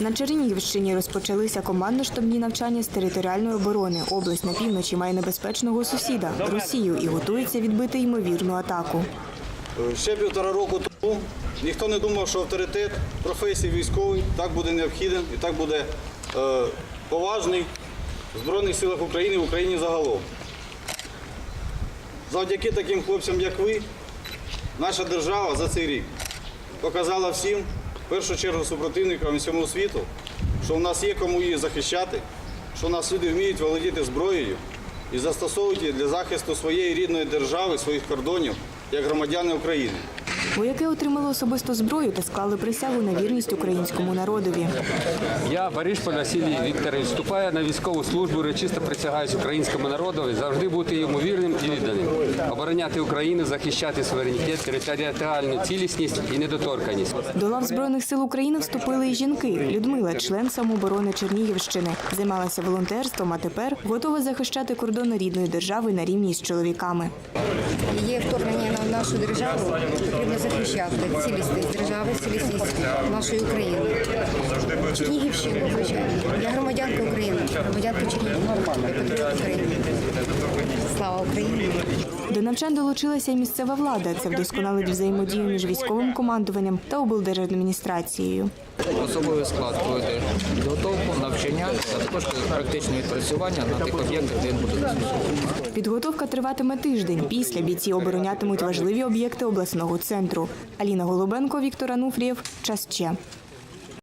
На Чернігівщині розпочалися командно-штабні навчання з територіальної оборони. Область на півночі має небезпечного сусіда Росію і готується відбити ймовірну атаку. Ще півтора року тому ніхто не думав, що авторитет професії військової так буде необхіден і так буде е, поважний в Збройних силах України в Україні загалом. Завдяки таким хлопцям, як ви, наша держава за цей рік показала всім, в першу чергу супротивникам і всьому світу, що в нас є кому її захищати, що в нас люди вміють володіти зброєю і застосовують її для захисту своєї рідної держави, своїх кордонів, як громадяни України. Вояки отримали особисту зброю та склали присягу на вірність українському народові. Я, Баришпа Василій Вікторович, вступаю на військову службу, урочисто присягаюсь українському народові, завжди бути йому вірним і відданим, обороняти Україну, захищати суверенітет, територіальну цілісність і недоторканість. До лав Збройних сил України вступили і жінки. Людмила, член самооборони Чернігівщини, займалася волонтерством, а тепер готова захищати кордони рідної держави на рівні з чоловіками. Є вторгнення нашу державу, потрібно захищати цілісність держави, цілісність нашої України. Чернігівщину, звичайно. Я громадянка України, громадянка патріот України. Слава Україні! До навчань долучилася і місцева влада. Це вдосконалить взаємодію між військовим командуванням та облдержадміністрацією. Особовий склад пройде підготовку, навчання, а також практичне відпрацювання на тих об'єктах, де він буде. Підготовка триватиме тиждень. Після бійці оборонятимуть важливі об'єкти обласного центру. Аліна Голубенко, Віктор Ануфрієв. Час ще.